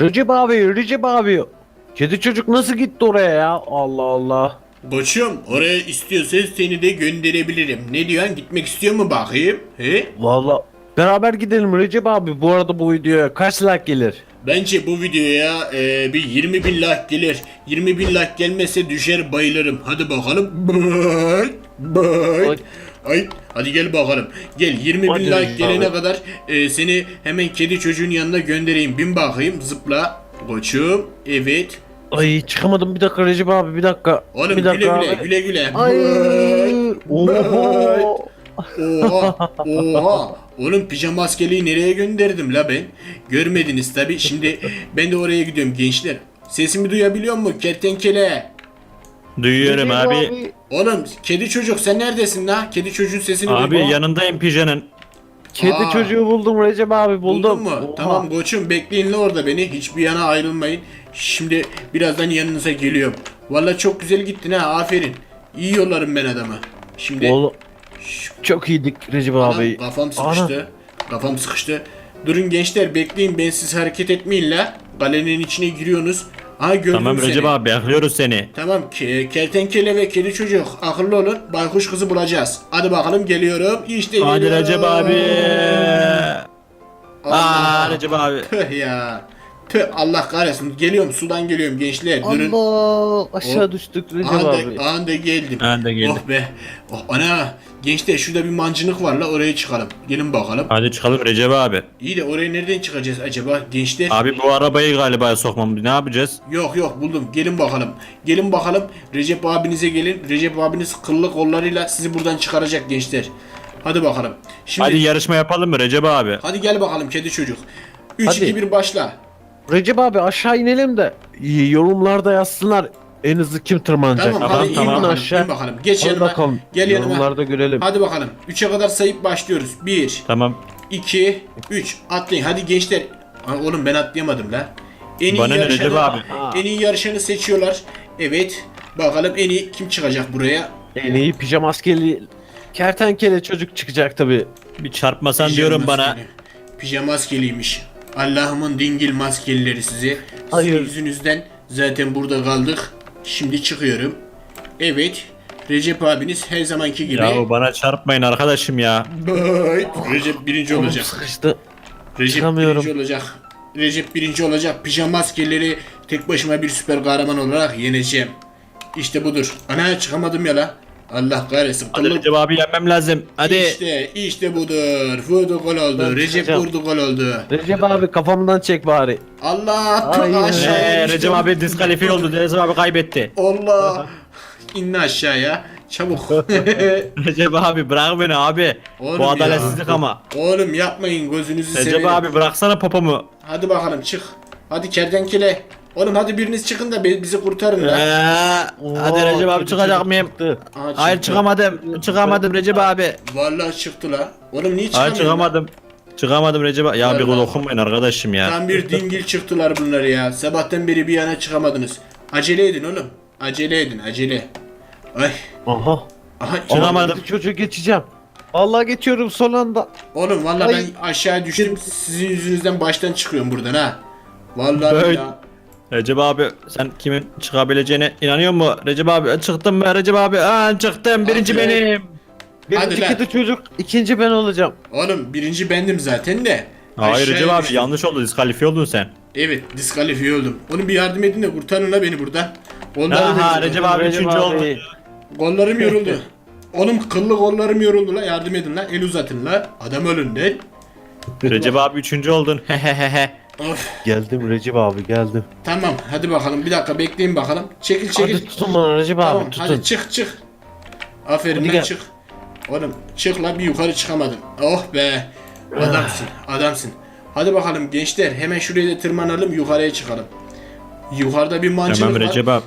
Recep abi, Recep abi. Kedi çocuk nasıl gitti oraya ya? Allah Allah. Koçum oraya istiyorsan seni de gönderebilirim. Ne diyorsun gitmek istiyor mu bakayım? He? Valla beraber gidelim Recep abi. Bu arada bu videoya kaç like gelir? Bence bu videoya e, bir 20 bin like gelir. 20 bin like gelmezse düşer bayılırım. Hadi bakalım. Bay, bay. Ay. Hadi gel bakalım. Gel 20 bin Hadi like gelene abi. kadar e, seni hemen kedi çocuğun yanına göndereyim. Bin bakayım zıpla. Koçum evet. Ay çıkamadım bir dakika Recep abi bir dakika. Oğlum bir güle dakika güle abi. güle güle. Ay. Oho. Oha oha Oğlum pijama maskeliği nereye gönderdim la ben Görmediniz tabi şimdi ben de oraya gidiyorum gençler Sesimi duyabiliyor mu kertenkele Duyuyorum Recep abi. Oğlum kedi çocuk sen neredesin la Kedi çocuğun sesini Abi duy- yanındayım pijanın. Kedi Aa. çocuğu buldum Recep abi buldum. Buldun mu? Oha. Tamam koçum bekleyin la orada beni hiçbir yana ayrılmayın Şimdi birazdan yanınıza geliyorum Valla çok güzel gittin ha aferin İyi yollarım ben adamı Şimdi Oğlum çok iyiydik Recep Anam, abi. kafam sıkıştı. Kafam sıkıştı. Durun gençler bekleyin ben siz hareket etmeyin la. Kalenin içine giriyorsunuz. Aha gördüm Tamam seni. Recep abi bekliyoruz seni. Tamam ke- kertenkele ve kedi çocuk akıllı olun baykuş kızı bulacağız. Hadi bakalım geliyorum. İşte Hadi geliyorum. Recep abi. Allah. Aa Recep abi. Tüh ya. Tüh Allah kahretsin. Geliyorum sudan geliyorum gençler. Durun. Allah aşağı düştük Recep abi. Anda, anda geldim. Ben de geldim. Oh be. Oh ana. Gençler şurada bir mancınık var la oraya çıkalım. Gelin bakalım. Hadi çıkalım Recep abi. İyi de oraya nereden çıkacağız acaba gençler? Abi bu arabayı galiba sokmam. Ne yapacağız? Yok yok buldum. Gelin bakalım. Gelin bakalım. Recep abinize gelin. Recep abiniz kıllı kollarıyla sizi buradan çıkaracak gençler. Hadi bakalım. Şimdi Hadi hadi, yarışma yapalım mı Recep abi? gel bakalım kedi çocuk. 3 Hadi. 2 1 başla. Recep abi aşağı inelim de yorumlarda yazsınlar en hızlı kim tırmanacak. Tamam, Tamam, hadi in tamam. Aşağı. in bakalım. Geç Hadi yanıma. bakalım. Gel yanıma. Yorumlarda görelim. Hadi bakalım. 3'e kadar sayıp başlıyoruz. 1 Tamam. 2 3 atlayın. Hadi gençler. Aa, oğlum ben atlayamadım la. En iyi Bana ne yarışanı, abi? En iyi yarışanı seçiyorlar. Evet. Bakalım en iyi kim çıkacak buraya? En iyi pijama maskeli kertenkele çocuk çıkacak tabi. Bir çarpmasan Pijama diyorum bana. maskeli. Pijama maskeliymiş. Allah'ımın dingil maskelileri sizi. Hayır. Sizin yüzünüzden zaten burada kaldık. Şimdi çıkıyorum. Evet. Recep abiniz her zamanki gibi. Ya bana çarpmayın arkadaşım ya. Bay. Recep birinci Oğlum olacak. sıkıştı. Recep çıkamıyorum. birinci olacak. Recep birinci olacak. Pijama maskeleri tek başıma bir süper kahraman olarak yeneceğim. İşte budur. Ana çıkamadım ya la. Allah kahretsin. Hadi Kıllı- Recep abi yenmem lazım. Hadi. İşte, işte budur. Vurdu gol oldu. Recep çıkacağım. vurdu gol oldu. Recep abi kafamdan çek bari. Allah Hayır. aşağıya Ee, düştüm. Recep abi diskalifiye oldu. Recep abi kaybetti. Allah. İnne aşağıya. Çabuk. Recep abi bırak beni abi. Oğlum Bu ya. adaletsizlik ama. Oğlum yapmayın gözünüzü Recep seveyim. abi bıraksana popomu. Hadi bakalım çık. Hadi kertenkele. Oğlum hadi biriniz çıkın da bi- bizi kurtarın Ee, la. hadi Oo, Recep abi kedi çıkacak çocuk mıyım? çıktı. Hayır çıktı. çıkamadım. Çıkamadım Recep abi. Vallahi çıktı la. Oğlum niye Hayır çıkamıyorsun? çıkamadım. Çıkamadım Recep abi. Ya bir Vallahi. dokunmayın arkadaşım ya. Tam bir dingil çıktılar bunlar ya. Sabahtan beri bir yana çıkamadınız. Acele edin oğlum. Acele edin acele. Ay. Aha. Aha, Çıkamadım. Kedi çocuğu geçeceğim. Vallahi geçiyorum son anda. Oğlum vallahi Ay. ben aşağı düştüm. Sizin yüzünüzden baştan çıkıyorum buradan ha. Vallahi Böyle- billahi. Recep abi sen kimin çıkabileceğine inanıyor mu? Recep abi çıktım mı Recep abi? Aa, çıktım birinci Hadi. benim. Hadi Birinci lan. kedi çocuk, ikinci ben olacağım. Oğlum birinci bendim zaten de. Hayır Aşağıya Recep abi düştüm. yanlış oldu diskalifiye oldun sen. Evet diskalifiye oldum. Oğlum bir yardım edin de kurtarın la beni buradan. Kollarım Aha. Recep abi üçüncü oldu. Kollarım yoruldu. Oğlum kıllı kollarım yoruldu la yardım edin la el uzatın la. Adam ölün de. Recep abi üçüncü oldun. Hehehehe. Of Geldim Recep abi geldim. tamam hadi bakalım bir dakika bekleyin bakalım. Çekil çekil. Hadi tutun bana Recep abi tamam tutun. hadi çık çık. Aferin Hadi lan gel. çık. Oğlum çık la bir yukarı çıkamadın. Oh be. Adamsın adamsın. Hadi bakalım gençler hemen şuraya da tırmanalım yukarıya çıkalım. Yukarıda bir mancınık Tamam var. Recep abi.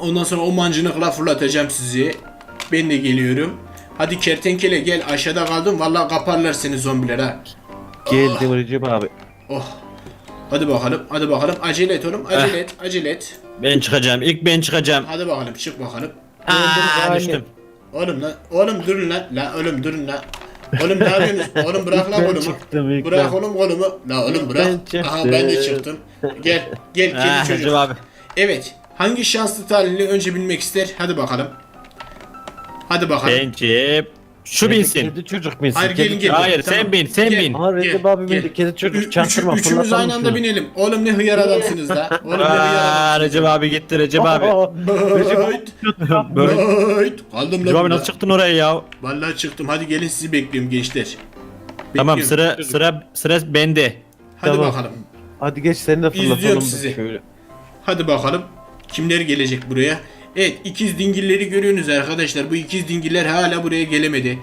Ondan sonra o mancınıkla fırlatacağım sizi. Ben de geliyorum. Hadi kertenkele gel aşağıda kaldım. Vallahi kaparlar seni zombiler ha. Geldim Recep abi. Oh. Hadi bakalım. Hadi bakalım. Acele et oğlum. Acele et. Acele et. Ben çıkacağım. İlk ben çıkacağım. Hadi bakalım. Çık bakalım. Aa, düştüm. Oğlum lan. Oğlum durun lan. La oğlum durun lan. Oğlum ne yapıyorsunuz? Oğlum bırak lan Ben kolumu. çıktım ilk Bırak ben. oğlum kolumu. La oğlum bırak. Ben Aha ben de çıktım. Gel gel kedi çocuk. Recep abi. Evet. Hangi şanslı talihli önce bilmek ister? Hadi bakalım. Hadi bakalım. Bence şu binsin. Kedi çocuk binsin. Hayır kedi gelin gelin. Hayır, sen bin, sen bin. Aa, Recep abi bindi, kedi çocuk Ü- çaktırma, üçü- Üçümüz fırlatalım aynı anda şunu. binelim. Oğlum ne hıyar adamsınız da. Oğlum ne hıyar Aa, adamsınız. Recep abi gitti Recep abi. Recep abi Bayt. Böyle. Bayt. Kaldım Recep lan abi nasıl çıktın oraya ya? Vallahi çıktım. Hadi gelin sizi bekliyorum gençler. Tamam Bekliyorum. sıra sıra sıra bende. Hadi Tamam. bakalım. Hadi geç seni de fırlatalım. İzliyorum sizi. Şöyle. Hadi bakalım. Kimler gelecek buraya? Evet ikiz dingilleri görüyorsunuz arkadaşlar. Bu ikiz dingiller hala buraya gelemedi.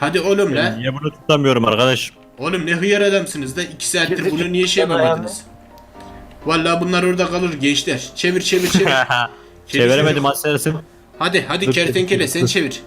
Hadi oğlum la. Niye bunu tutamıyorum arkadaş? Oğlum ne hıyar adamsınız da. iki saattir Gidecek bunu niye şey yapamadınız? Vallahi bunlar orada kalır gençler. Çevir çevir çevir. Çevir, Çeviremedim çevir. aslanım. Hadi hadi Dur, kertenkele dur, sen dur. çevir.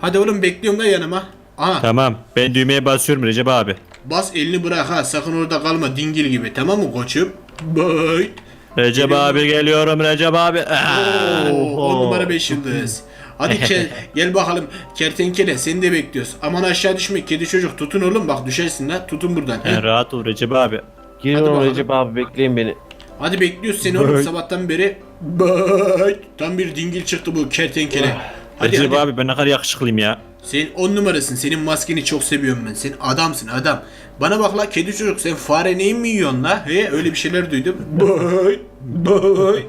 Hadi oğlum bekliyorum da yanıma. Aha Tamam ben düğmeye basıyorum Recep abi. bas elini bırak ha sakın orada kalma dingil gibi tamam mı koçum? Bye. Recep Geliyorum. abi geliyorum Recep abi. Aa. Oo, on numara 5 yıldız. Hadi ke- gel bakalım kertenkele seni de bekliyoruz. Aman aşağı düşme kedi çocuk tutun oğlum bak düşersin la tutun buradan. he. Rahat ol Recep abi. Geliyorum bakalım. Recep abi bekleyin beni. Hadi bekliyoruz seni oğlum Bye. sabahtan beri. Bye. Tam bir dingil çıktı bu kertenkele. Hadi Recep hadi. abi ben ne kadar yakışıklıyım ya. Sen on numarasın. Senin maskeni çok seviyorum ben. Sen adamsın adam. Bana bak la kedi çocuk sen fare neyin mi yiyorsun la? He öyle bir şeyler duydum. Bye. Bye.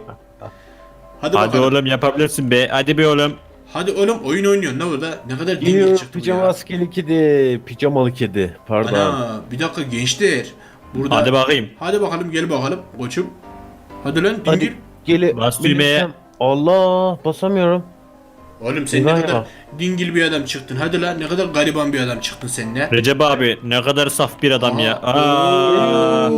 Hadi, Hadi bakalım. oğlum yapabilirsin be. Hadi be oğlum. Hadi oğlum oyun oynuyorsun la orada. Ne kadar dingil çıktı bu ya. pijama askeri kedi. Pijamalı kedi. Pardon. Ana bir dakika gençler. Burada. Hadi bakayım. Hadi bakalım gel bakalım koçum. Hadi lan dingil. Hadi geli. Bas düğmeye. Allah basamıyorum. Oğlum sen ne kadar dingil bir adam çıktın. Hadi lan ne kadar gariban bir adam çıktın sen ne? Recep abi ne kadar saf bir adam ya. Aa. Aa.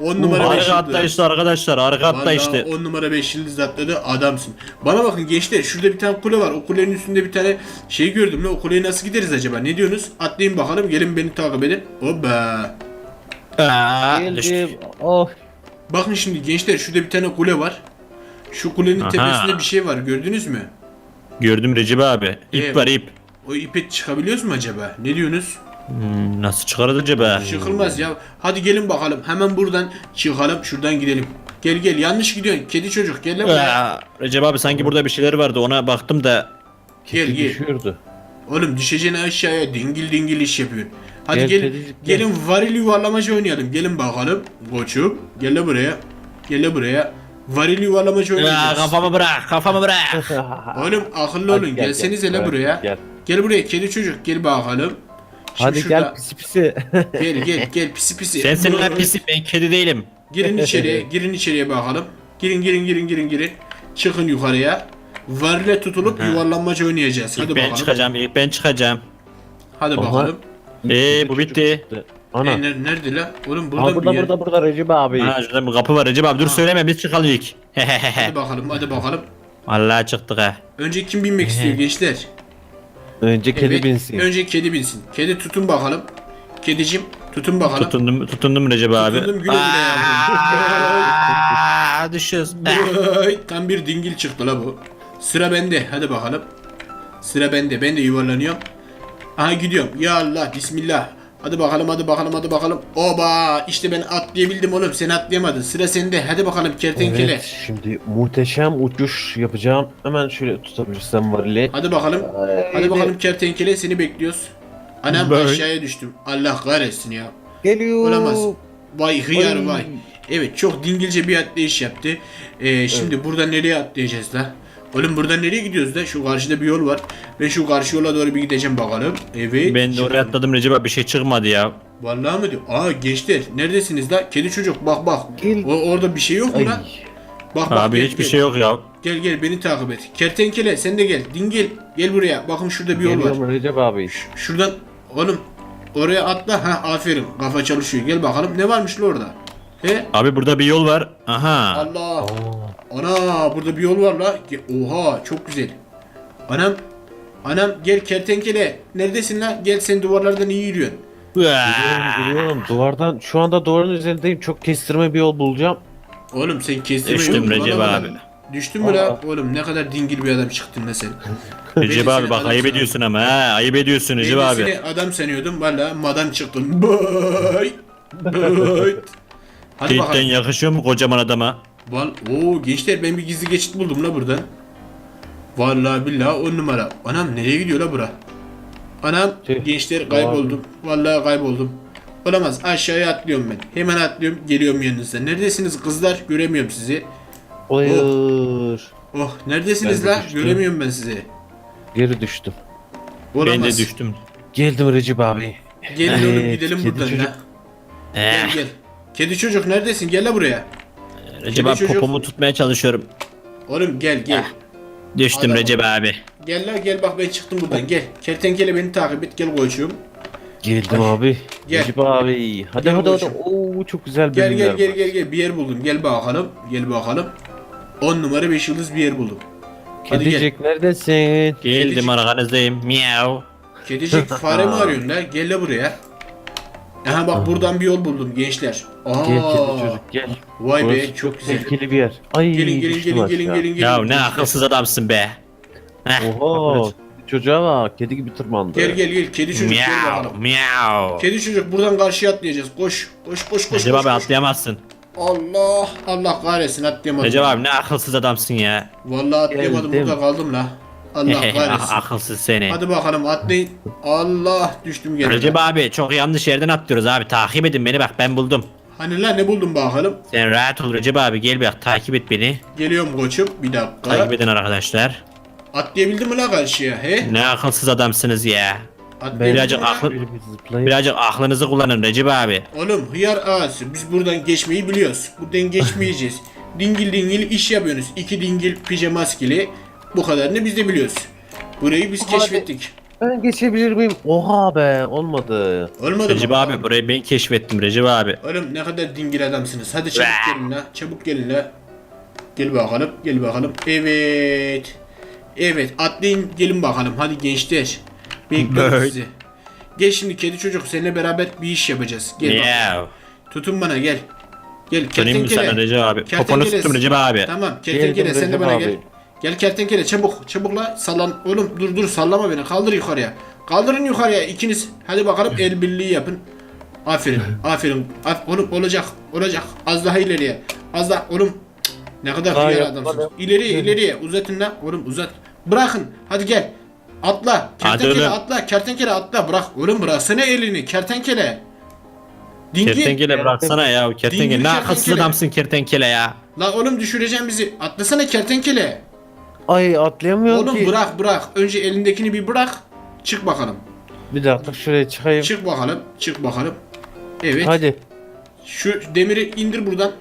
On numara beş Arka yıldız. işte arkadaşlar arka hatta Vallahi işte. 10 numara 5 yıldız atladı adamsın. Bana bakın gençler şurada bir tane kule var. O kulenin üstünde bir tane şey gördüm. lan. O kuleye nasıl gideriz acaba? Ne diyorsunuz? Atlayın bakalım. Gelin beni takip edin. Hoppa. Aa, Geldim. Oh. Bakın şimdi gençler şurada bir tane kule var. Şu kulenin Aha. tepesinde bir şey var. Gördünüz mü? Gördüm Recep abi. İp Evet. var ip. O ipe çıkabiliyoruz mu acaba? Ne diyorsunuz? Hmm, nasıl çıkarız acaba? Çıkılmaz ya. Hadi gelin bakalım. Hemen buradan çıkalım. Şuradan gidelim. Gel gel. Yanlış gidiyorsun. Kedi çocuk. Gel lan buraya. Aa, Recep abi sanki burada bir şeyler vardı ona baktım da. Gel Kedi gel. düşüyordu. Oğlum düşeceğine aşağıya dingil dingil iş yapıyorsun. Hadi Gel gel, kedicik, gel. gelin varil yuvarlamaca oynayalım. Gelin bakalım. Koçum gel de buraya. Gel de buraya. Varil yuvarlamaca Aa, oynayacağız. kafamı bırak kafamı bırak. Oğlum akıllı Hadi olun. gel, Gelsenize gel. la buraya. Gel. Gel buraya kedi çocuk gel bakalım. Şimdi Hadi şurada- gel pisi pisi. Gel gel gel pisi pisi. Sensin lan pisi ben kedi değilim. Girin içeriye. Girin içeriye bakalım. Girin girin girin girin girin. Çıkın yukarıya. Varile tutulup yuvarlanmaca oynayacağız. Hadi İlk ben bakalım. çıkacağım ilk ben çıkacağım. Hadi Aha. bakalım. Ee bu bitti. Ana. E, ner- nerede la? Oğlum burada Aa, bir burada yer. burada burada Recep abi. Ha şurada bir kapı var Recep abi dur söyleme biz çıkalım ilk. Hadi bakalım hadi bakalım. Vallahi çıktık ha. Önce kim binmek istiyor gençler? Önce kedi Evet, binsin. Önce kedi binsin. Kedi tutun bakalım. Kedicim tutun bakalım. Tutundum tutundum Recep abi. Tutundum, güle güle Aa, düşüyoruz. Tam bir dingil çıktı la bu. Sıra bende. Hadi bakalım. Sıra bende. Ben de yuvarlanıyorum. Aha gidiyorum. Ya Allah bismillah. Hadi bakalım hadi bakalım hadi bakalım. Oba işte ben atlayabildim oğlum sen atlayamadın. Sıra sende. Hadi bakalım kertenkele. Evet, şimdi muhteşem uçuş yapacağım. Hemen şöyle tutabilirsem varili. Hadi bakalım. Hadi bakalım kertenkele seni bekliyoruz. Anam Bye. aşağıya düştüm. Allah kahretsin ya. Geliyor. Olamaz. Vay hıyar Ay. vay. Evet çok dingilce bir atlayış yaptı. Ee, şimdi buradan nereye atlayacağız la? Oğlum buradan nereye gidiyoruz da? Şu karşıda bir yol var. Ben şu karşı yola doğru bir gideceğim bakalım. Evet. Ben de oraya atladım Recep abi bir şey çıkmadı ya. Vallahi mi diyor? Aa gençler neredesiniz la? Kedi çocuk bak bak. Gel. O, orada bir şey yok mu lan? Bak bak Abi gel, hiçbir gel. şey yok ya. Gel gel beni takip et. Kertenkele sen de gel. Dingil gel buraya. Bakın şurada bir yol var. Geliyorum Recep abi. Şuradan oğlum oraya atla. Ha aferin. Kafa çalışıyor. Gel bakalım. Ne varmış la orada? He? Abi burada bir yol var. Aha. Allah. Ana burada bir yol var la. Oha çok güzel. Anam. Anam gel kertenkele. Neredesin la? Gel sen duvarlardan iyi yürüyorsun. Geliyorum geliyorum. Duvardan şu anda duvarın üzerindeyim. Çok kestirme bir yol bulacağım. Oğlum sen kestirme Düştüm yolu Recep abi. Düştün mü la? Oğlum ne kadar dingil bir adam çıktın la sen. Recep abi bak ayıp ediyorsun ama ha ayıp ediyorsun Recep abi. seni adam sanıyordum valla madam çıktın. Boy. Hadi Cidden bakalım. yakışıyor mu kocaman adama? Val Oo gençler ben bir gizli geçit buldum la buradan. Vallahi billahi on numara. Anam nereye gidiyor la bura? Anam Tüh. gençler kayboldum. Vallahi kayboldum. Olamaz aşağıya atlıyorum ben. Hemen atlıyorum geliyorum yanınıza. Neredesiniz kızlar? Göremiyorum sizi. Hayır. Oh neredesiniz Ben de la? düştüm. Göremiyorum ben sizi. Geri düştüm. Olamaz. Ben de düştüm. Geldim Recep abi. Gelin oğlum Evet, gidelim kedi buradan çocuk. la. Gel Eh, gel. Kedi çocuk neredesin? Gel la buraya. Recep abi çocuk. popomu tutmaya çalışıyorum. Oğlum gel gel. Düştüm Adam- Recep abi. Gel la gel bak ben çıktım buradan gel. Kertenkele beni takip et gel koçum. Geldim abi. Gel. Recep abi. Hadi Gel hadi hadi. Oo çok güzel Gel bölümler gel gel var. gel gel bir yer buldum. Gel bakalım. Gel bakalım. 10 numara 5 yıldız bir yer buldum. Hadi gel. Kedicik neredesin? Geldim Kedicik. arkanızdayım. Miau. Kedicik fare mi arıyorsun la? Gel la buraya. Aha bak buradan bir yol buldum gençler. Aa, Gel kedi çocuk gel. Vay be Burası çok güzel. Tehlikeli bir yer. Ay Gelin gelin düştüm gelin gelin aşağı. gelin gelin. Ya ne akılsız adamsın be. Heh, Oha. Çocuğa bak. Kedi gibi tırmandı. Gel gel gel kedi çocuk gel Miau. bakalım. Miau. Kedi çocuk buradan karşıya atlayacağız. Koş koş koş koş. Recep koş, abi koş. atlayamazsın. Allah Allah kahretsin atlayamadım. Recep abi ne akılsız adamsın ya. Vallahi atlayamadım Geldim. burada kaldım la. Allah kahretsin. Ah, akılsız seni. Hadi bakalım atlayın. Allah düştüm gene. Recep abi çok yanlış yerden atlıyoruz abi. Takip edin beni bak ben buldum. Hani lan ne buldun bakalım. Sen rahat ol Recep abi gel bak takip et beni. Geliyorum koçum bir dakika. Takip edin arkadaşlar. Atlayabildin mi la karşıya he? Ne akılsız adamsınız ya. Atlayabildin Birazcık aklı-. Birazcık aklınızı kullanın Recep abi. Oğlum hıyar ağası biz buradan geçmeyi biliyoruz. Buradan geçmeyeceğiz. dingil dingil iş yapıyorsunuz. İki dingil pijama maskeli. Bu kadarını biz de biliyoruz. Burayı biz keşfettik. Ben geçebilir miyim? Oha be olmadı. Olmadı Recep mı? abi burayı ben keşfettim Recep abi. Oğlum ne kadar dingil adamsınız. Hadi çabuk Vah. gelin la. Çabuk gelin la. Gel bakalım. Gel bakalım. Evet. Evet atlayın gelin bakalım. Hadi gençler. Bekliyorum Evet. sizi. Gel şimdi kedi çocuk seninle beraber bir iş yapacağız. Gel bakalım. Tutun bana gel. Gel Döneyim mi sana kertenkele. Recep abi? Kertenkele- Poponu tuttum Recep abi. Tamam kertenkele Geldim sen de Recep bana abi. Gel. Kertenkele çabuk çabuk la sallan. Oğlum dur dur sallama beni kaldır yukarıya. Kaldırın yukarıya ikiniz. Hadi bakalım el birliği yapın. Aferin aferin. Af oğlum olacak olacak. Az daha ileriye. Az daha oğlum. Cık, Ne kadar Daha hıyar adamsınız. İleriye ileriye uzatın la. Oğlum uzat. Bırakın hadi gel. Atla. Kertenkele atla. Kertenkele atla. Bırak. Oğlum bıraksana elini. Kertenkele. Dingil. Kertenkele bıraksana ya kertenkele. Dingil Ne akılsız adamsın kertenkele ya. La oğlum düşüreceğim bizi. Atlasana kertenkele. Ay atlayamıyorum Oğlum ki. bırak bırak. Önce elindekini bir bırak. Çık bakalım. Bir dakika şuraya çıkayım. Çık bakalım. Çık bakalım. Evet. Hadi. Şu demiri indir buradan.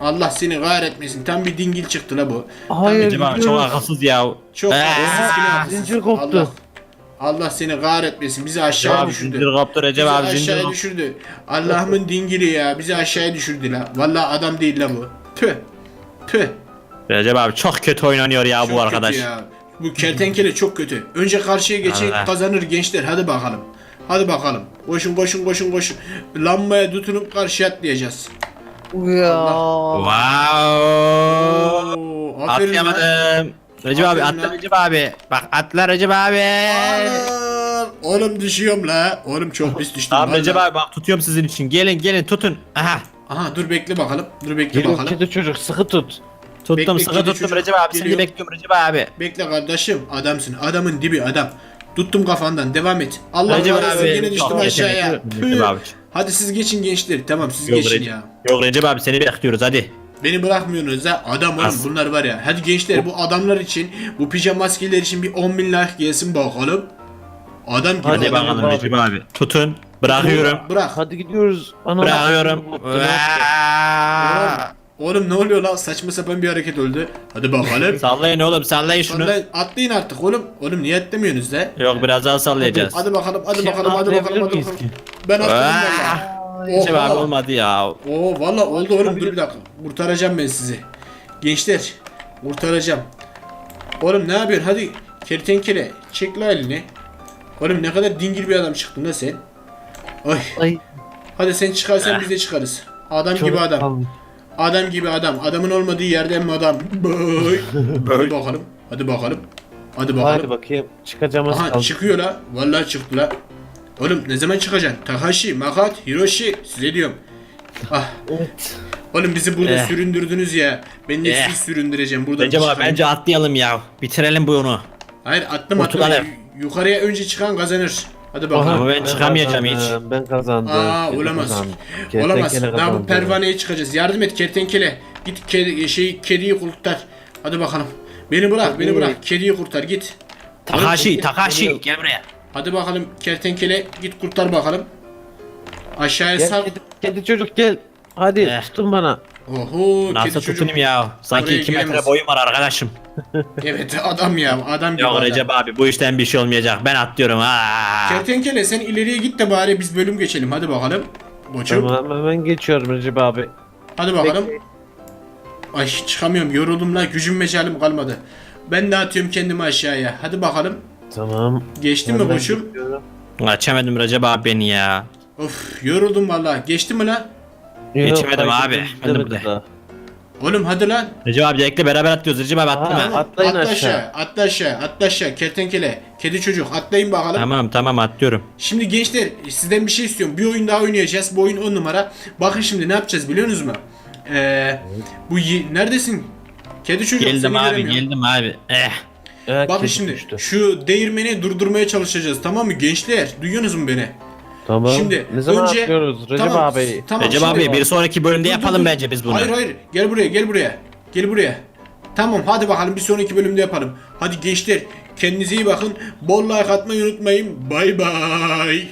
Allah seni kahretmesin. Tam bir dingil çıktı la bu. Hayır. Recep abi çok akılsız ya. Çok Ee, yine akılsız. zincir koptu. Allah, Allah seni kahretmesin. Bizi Recep aşağı abi düşürdü. zincir kaptı Recep Bizi abi zincir aşağıya kaptı. düşürdü. Allah'ımın dingili ya. Bizi aşağıya düşürdü la. Vallahi adam değil la bu. Tüh. Tüh. Recep abi çok kötü oynanıyor ya Çok bu arkadaş. kötü ya. Bu kertenkele çok kötü. Önce karşıya Allah. kazanır gençler. Hadi bakalım. Hadi bakalım. Koşun koşun koşun koşun. Lambaya tutunup karşıya atlayacağız. Ya. Wow. Oo, aferin lan. Atlayamadım. Recep abi Aferin atla lan. Recep abi. Bak atla Recep abi. Aa, Oğlum düşüyorum la. Oğlum çok pis düştüm. Tamam. Recep abi bak tutuyorum sizin için. Gelin gelin tutun. Aha. Aha dur bekle bakalım. Dur bekle Geliyor bakalım. kedi çocuk sıkı tut. Tuttum Bekle, sıkı tuttum çocuk Recep abi. Seni geliyor. bekliyorum Recep abi. Bekle kardeşim. Adamsın. Adamın dibi adam. Tuttum kafandan. Devam et. Allah Recep kahretsin abi, yine düştüm çok aşağıya. yetenekli. Abi. Hadi siz geçin gençler. Tamam siz Yok geçin Recep, ya. yok Recep abi seni bekliyoruz hadi. Beni bırakmıyorsunuz ha. Adam oğlum As- bunlar var ya. Hadi gençler bu adamlar için, bu pijama maskeler için bir 10 bin like gelsin bakalım. Adam gibi Hadi adam. bakalım Recep abi. Tutun. Bırakıyorum. Bırak. Hadi gidiyoruz. Ana. Bırakıyorum. Oğlum, oğlum ne oluyor lan? Saçma sapan bir hareket oldu. Hadi bakalım. Sallayın oğlum sallayın şunu. Vallahi atlayın artık oğlum. Oğlum niye atlamaıyorsunuz da? Yok biraz daha sallayacağız. Hadi bakalım, hadi Şey, bakalım, hadi atlayabilir bakalım, hadi bakalım. Ben atladım valla. Recep abi olmadı ya. Oo valla oldu oğlum dur bir dakika. Kurtaracağım ben sizi. Gençler kurtaracağım. Oğlum ne yapıyorsun hadi kertenkele çek la elini. Oğlum ne kadar dingil bir adam çıktın la sen. Ay Ay. hadi sen çıkarsan biz de çıkarız. Adam çok gibi adam. kalmış. Adam gibi adam. Adamın olmadığı yerden mi adam? Boy. Hadi bakalım. Hadi bakalım. Hadi bakalım. Hadi bakayım çıkacağımız Aha kaldı. çıkıyor la. Vallahi çıktı la. Oğlum ne zaman çıkacaksın? Takashi, Makat, Hiroshi size diyorum. Ah Evet. oğlum bizi burada Eh. süründürdünüz ya. Ben de Eh. sizi süründüreceğim burada. Recep abi çıkayım. bence atlayalım ya. Bitirelim bunu. Hayır atlama atlama. Kurtulalım. Yukarıya önce çıkan kazanır. Hadi bakalım. Ama ben çıkamayacağım hiç. kazandım, Ben kazandım. Aa olamaz. kazandı. Olamaz. Daha bu kazandı. pervaneye çıkacağız. Yardım et kertenkele. Git kedi, şey kediyi kurtar. Hadi bakalım. Beni bırak, beni bırak. Kediyi kurtar git. Takashi, Takashi gel buraya. Hadi bakalım kertenkele git kurtar bakalım. Aşağıya Gel sal. kedi, kedi çocuk gel. Hadi Eh. tutun bana. Oho Nasıl çocuk. tutunayım ya? Sanki Oraya 2 metre giremez. boyum var arkadaşım. Evet adam ya adam gibi Yok adam. Recep abi bu işten bir şey olmayacak. Ben atlıyorum. Aa. Kertenkele sen ileriye git de bari biz bölüm geçelim. Hadi bakalım. Boçum. Tamam hemen geçiyorum Recep abi. Hadi bakalım. Ay çıkamıyorum yoruldum la gücüm mecalim kalmadı. Ben de atıyorum kendimi aşağıya. Hadi bakalım. Tamam. Geçti mi Hemen boçum? geçiyorum. Açamadım Recep abi beni ya. Of yoruldum vallahi. Geçti mi lan? Yok, Geçemedim abi. Ben de burada. Oğlum hadi lan. Recep abi bekle beraber atlıyoruz. Recep abi Aha. atlama. Atlayın atla aşağı. aşağı. Atla aşağı. Atla aşağı. Kertenkele. Kedi çocuk. Atlayın bakalım. Tamam tamam atlıyorum. Şimdi gençler sizden bir şey istiyorum. Bir oyun daha oynayacağız. Bu oyun 10 numara. Bakın şimdi ne yapacağız biliyor musunuz? Ee, bu ye- neredesin? Kedi çocuk Geldim seni abi göremiyorum. geldim abi. Eh. Evet, Bakın şimdi düştü. şu değirmeni durdurmaya çalışacağız tamam mı gençler? Duyuyorsunuz mu beni? Tamam. Şimdi ne zaman önce atlıyoruz Recep Tamam, abi? Tamam, Recep şimdi- abi bir sonraki bölümde Dur, dur, yapalım dur. bence biz bunu. Hayır hayır gel buraya gel buraya. Gel buraya. Tamam hadi bakalım bir sonraki bölümde yapalım. Hadi gençler kendinize iyi bakın. Bol like atmayı unutmayın. Bay bay.